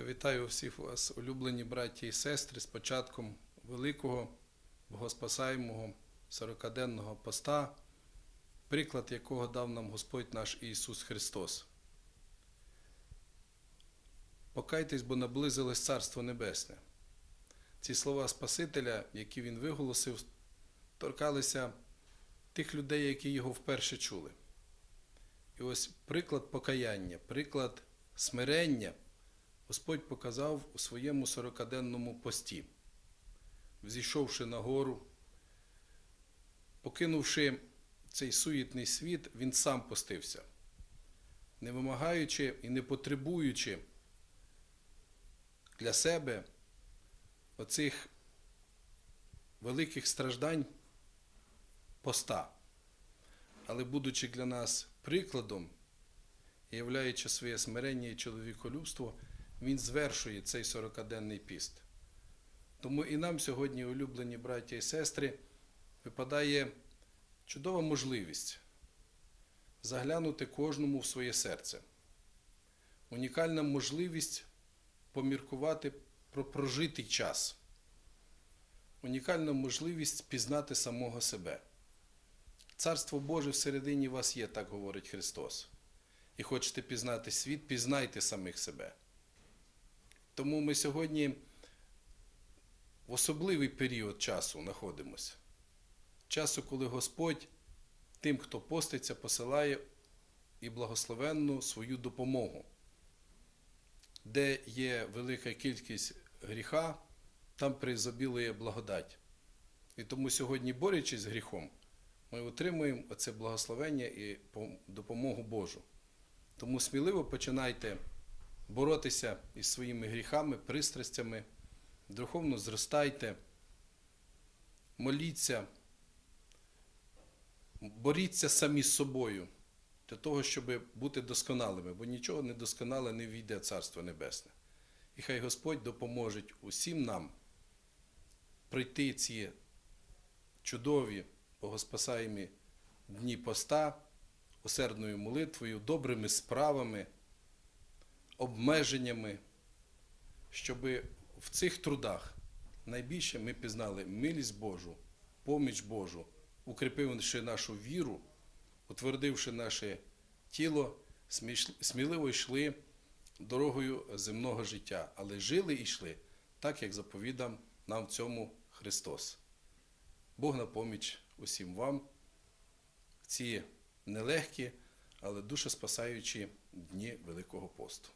Я вітаю всіх вас, улюблені браті і сестри, з початком великого богоспасаємого 40-денного поста, приклад якого дав нам Господь наш Ісус Христос. Покайтесь, бо наблизилось Царство Небесне. Ці слова Спасителя, які він виголосив, торкалися тих людей, які його вперше чули. І ось приклад покаяння, приклад смирення Господь показав у своєму сорокаденному пості, взійшовши на гору, покинувши цей суєтний світ, він сам постився, не вимагаючи і не потребуючи для себе оцих великих страждань поста, але будучи для нас прикладом, являючи своє смирення і чоловіколюбство, він звершує цей 40-денний піст. Тому і нам сьогодні, улюблені браття і сестри, випадає чудова можливість заглянути кожному в своє серце. Унікальна можливість поміркувати про прожитий час. Унікальна можливість пізнати самого себе. Царство Боже всередині вас є, так говорить Христос. І хочете пізнати світ, пізнайте самих себе. Тому ми сьогодні в особливий період часу знаходимося. Часу, коли Господь тим, хто поститься, посилає і благословенну свою допомогу. Де є велика кількість гріха, там призобілує благодать. І тому сьогодні, борючись з гріхом, ми отримуємо оце благословення і допомогу Божу. Тому сміливо починайте боротися із своїми гріхами, пристрастями, духовно зростайте, моліться, боріться самі з собою для того, щоб бути досконалими, бо нічого недосконале не війде Царство Небесне. І хай Господь допоможе усім нам пройти ці чудові, богоспасаємі дні поста, усердною молитвою, добрими справами обмеженнями, щоб в цих трудах найбільше ми пізнали милість Божу, поміч Божу, укріпивши нашу віру, утвердивши наше тіло, сміливо йшли дорогою земного життя, але жили і йшли так, як заповідав нам в цьому Христос. Бог на поміч усім вам в ці нелегкі, але душеспасаючі дні Великого посту.